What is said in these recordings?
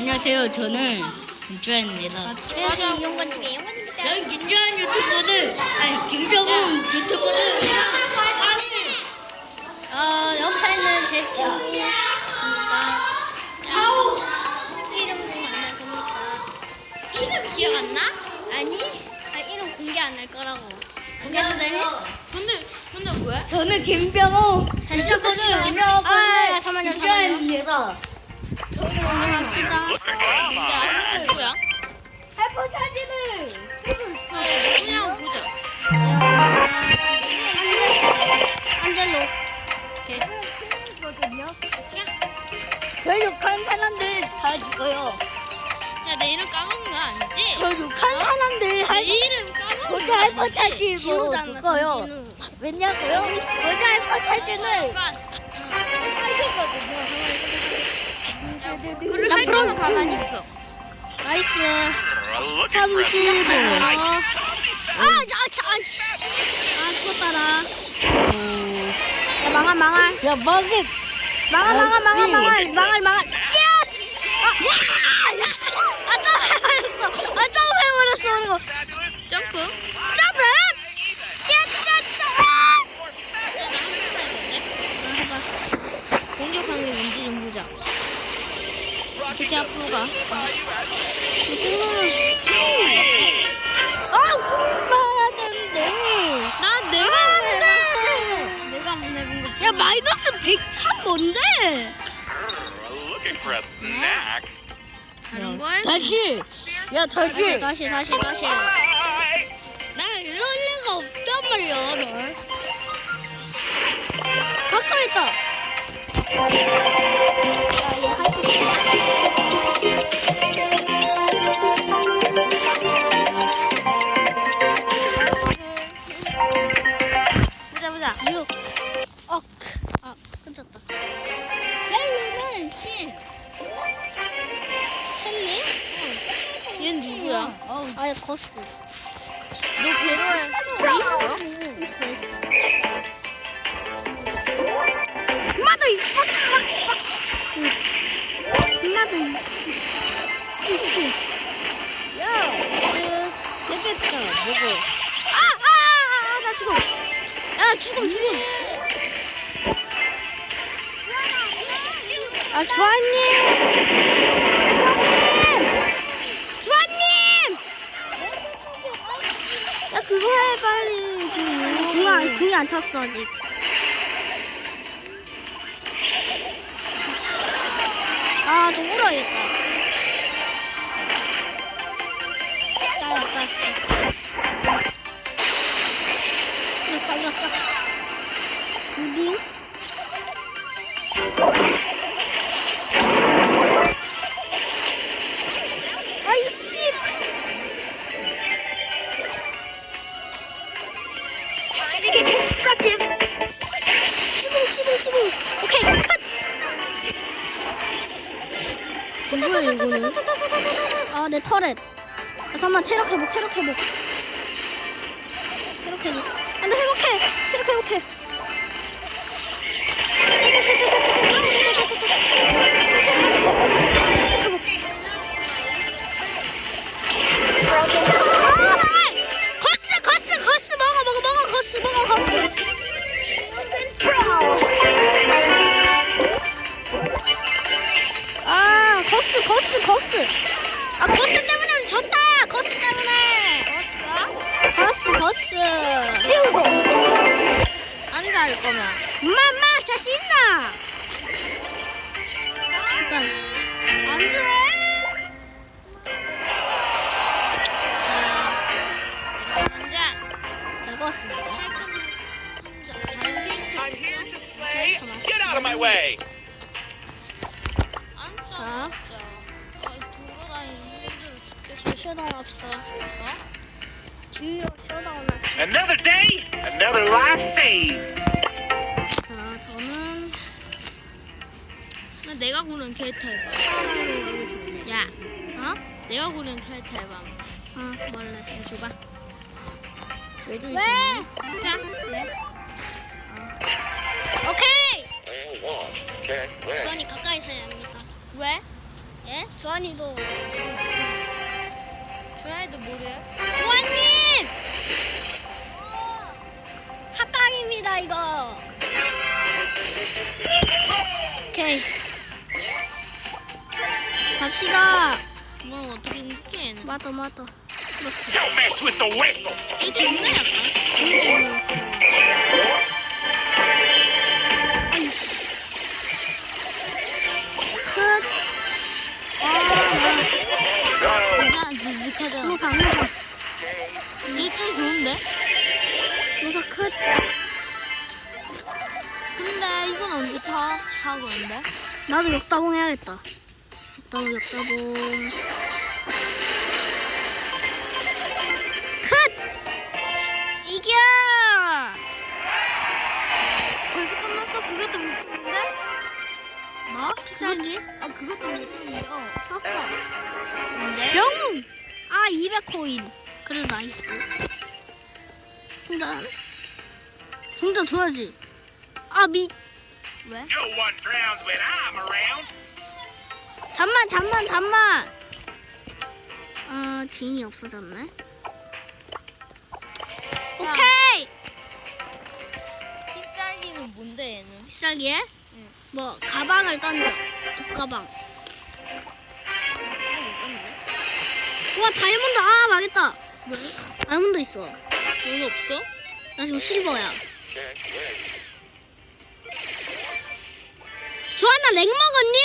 안녕하세요. 저는 김주환입니다. 저는 김주환 유튜버들, 아니 김병훈 유튜버들. 어, 옆에는 제 친구입니다. 아우! 이름 공개 안날 겁니까? 이름 기억 안 나? 아니, 아, 이름 공개 안 할 거라고. 공개도? 근데 근데 왜? 저는 김병훈 유튜버들 아, 안녕하세요. 잠깐만요, 김주환입니다. 합시다. 근데 아무튼 누구야? 해포 사진을. 그냥 보자. 안젤로. 저 욕한 사람들 다 죽어요. 야 내 이름 까먹은 거 아니지? 저 욕한 사람들 내 할 이름 까먹은 저도 거 해포 아니지? 뭐 죽어요. 왜냐고요? 저도 해포 사진을 그러니까 하거든요. 글을 할 거면 가만히 있어. 나이스. Look impressive. 어. 아, 자, 자, 아, 죽었다라. 야, 망할, 망할. 야, 마겟. 망할, 망할, 망할, 네. 망할, 망할, 망할. 야! 아, 야! 아, 점프 해버렸어. 아, 점프 해버렸어. 이거. 점프? 점프! 짜짜짜! 공격하는 게 뭔지 좀 보자. 어떻게 앞으로 가? 아, 꿀맛야 되는데. 난 내가 한번 해봤어. 내가 한번 해본 거. 야, 마이너스 100참 뭔데? 다른 걸? 다시. 야, 다시. 다시, 다시, 다시. 나 이럴 리가 없단 말이야, 널. 박살했다. 있어. 야, 그, 재밌다, 뭐고. 아, 아, 아, 아, 나 죽어. 야, 죽음, 죽음. 아, 주한님. 주한님. 야, 그거 해, 빨리. 그, 궁 안, 궁이 안 찼어, 아직. 아, 좀 울어야겠다. 터렛. 아, 잠깐만, 체력 회복, 체력 회복. 거스, 거스. 안갈 거면. 엄마, 자신 있나? 일단 안 돼. 앉아. 잘 먹었습니다. Get out of my way. 앉아. 자, 쉬어다운 합시다. 주의로 쉬어다운 합시다. Another day, another life saved. 자, 저는 나 내가 고른 캐릭터 해봐. 야, 어? 내가 고른 캐릭터 해봐. 아, 원래 줘봐. 왜도 왜? 자, 오케이. Okay, 주원이 가까이 있어야 합니다. 왜? 예? 주한이도 주아이도 뭐래? 주한님 다 이거 오케이 갑시다 뭘 어떻게 느끼해? 맞아 맞아 Don't mess with the whistle. 이 좋네 약간. 끝 그냥 묵직하잖아. 노사 노사 이게 좀 좋은데? 노사 끝 그런데? 나도 역다봉 해야겠다 역다봉 역다봉 끝 이겨 벌써 끝났어? 그것도 못 쓰는데? 뭐? 피살기? 아 그것도 못 쓰는데? 어 썼어. 뭔데? 영웅! 아, 200코인. 그래, 나이스. 충전. 충전 줘야지. 아, 미, 왜? No one drowns when I'm around. 잠만, 잠만, 잠만. 아, 지인이 없어졌네. 오케이! pit살기는 뭔데 얘는? 비싸기에? 뭐, 가방을 던져. 가방. 우와, 다이아몬드, 아, 망했다. 왜? 다이아몬드 있어. 돈 없어? 나 지금 실버야. 조한나 렉 먹었니?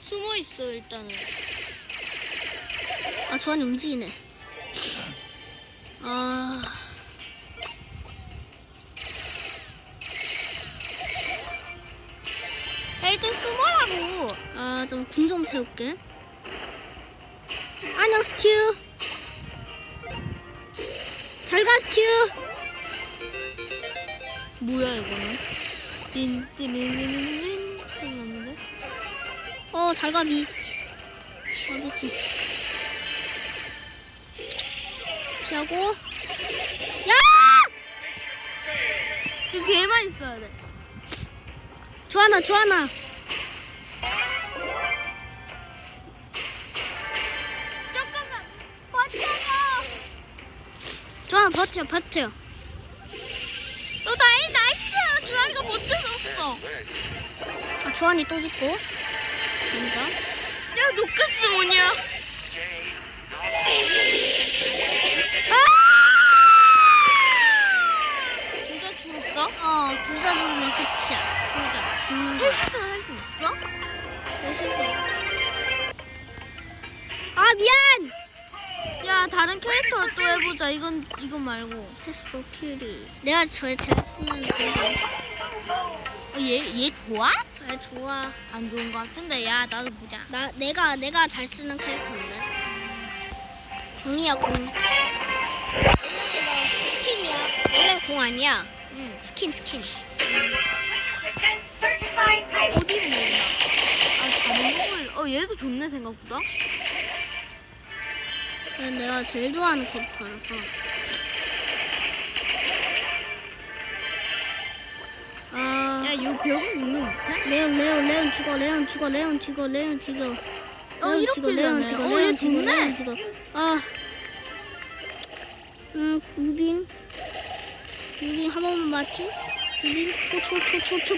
숨어 있어 일단은. 아 조한이 움직이네. 아 야, 일단 숨어라고. 아, 좀 궁좀 채울게. 안녕, 스튜. 잘 가, 스튜. 뭐야 이거는? 띵띵띵띵띵 띵었는데? 어, 잘 가, 미. 어, 미치. 피하고. 야! 그 개만 있어야 돼. 조하나, 조하나. 잠깐만. 버텨봐. 조하나, 버텨, 버텨. 아, 조한이 또 죽고. 진짜? 야 노크스 뭐냐? 진짜 죽었어? 어, 둘다 죽으면 끝이야. 보자. 죽는 거야. 셋이서 할수 있어? 아, 미안! 야 다른 캐릭터 또 해보자. 이건 이건 말고. 테스트 킬이. 내가 저의 잘 쓰는 거. 얘얘 좋아? 아, 좋아. 안 좋은 거 같은데 야 나도 보자. 나 내가 내가 잘 쓰는 캐릭터인데. 공이야 공. 스킨이야. 원래 공 아니야. 응. 스킨 스킨. pilot. 어디로 먹나? 아 다른 걸. 어 얘도 좋네 생각보다. 내가 제일 좋아하는 캐릭터라서. 아, 야이 벽은 있는 못해? 레온 레온 레온 죽어 레온 죽어 레온 죽어 레온 죽어. 어, 레온 이렇게 죽어, 레온 되네. 죽어, 어, 레온 얘 죽어, 좋네. 레온 죽어. 아, 음 무빙 무빙 한 번만 맞지? 무빙 초 초 초 초 초.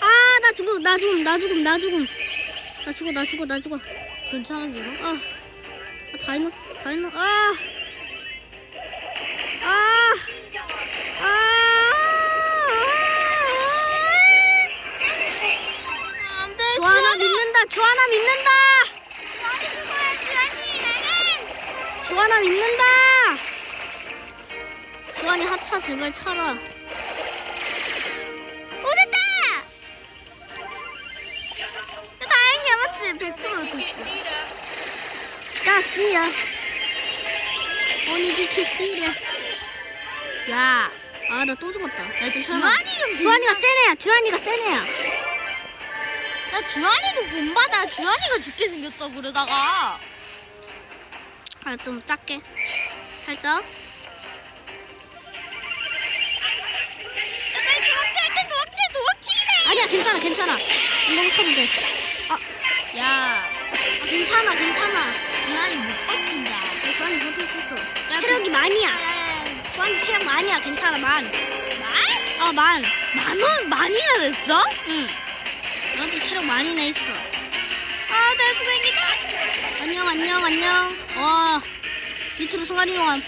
아, 나 죽어, 나 죽음, 나 죽음, 나 죽음. 나 죽어, 나 죽어, 나 죽어. 괜찮아 지금? 아, 아 다이노, 다이노, 아, 아, 아. 안돼. 주하나 믿는다, 주하나 믿는다. 주하나 믿는다. 주하니 하차 제발 차라. 100% 줬어. 가스야. 오니지 키스야. 야, 아 나 또 죽었다. 야, 주한이 좀 주한이가 센 애야. 주한이가 센 애야. 야 주한이도 본받아. 주한이가 죽게 생겼어 그러다가. 아, 좀 작게. 살짝. 도망치래. 괜찮아 괜찮아 인공 쳐도 돼 아, 야, 아 괜찮아 괜찮아 주한이 못 버틴다. 야, 주한이 버틸 수 있어 야, 체력이 만이야 주한이 체력 만이야 괜찮아 만 말? 어, 만. 만원 만이나 됐어? 응. 너한테 체력 많이 내 있어. 아, 달구뱅이다. 안녕, 안녕, 안녕. 와, 밑으로 순간 이동함.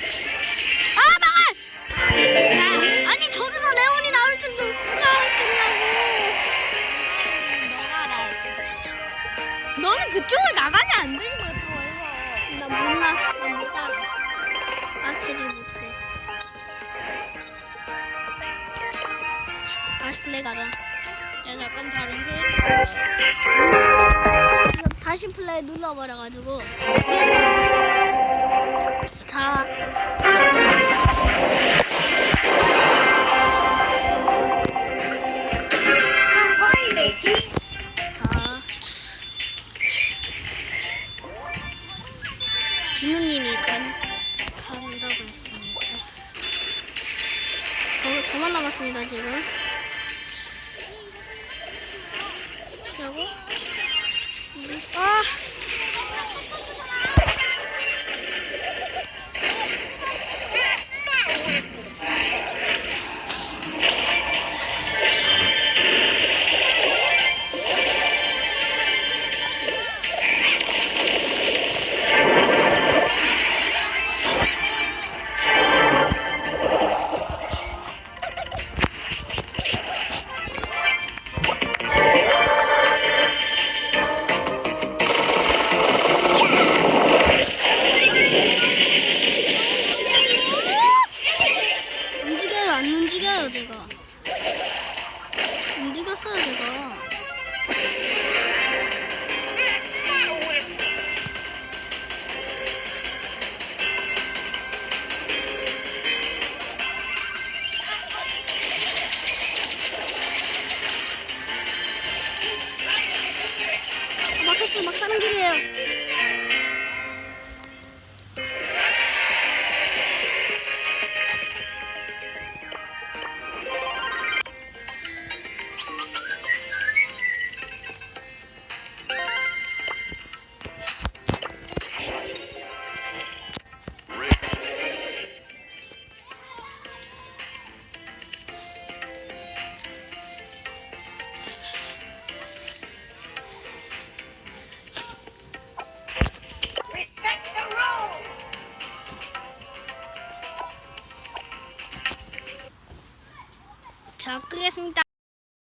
아, 망할! 너는 그쪽으로 나가면 안 되지 뭘 이거. 나 몰라. 나못 따라. 아, 못해. 다시 플레이 가자. 야, 잠깐 다른 게. 다시 플레이 눌러버려가지고. 자. 자. 남았습니다, 지금. 그리고, 아!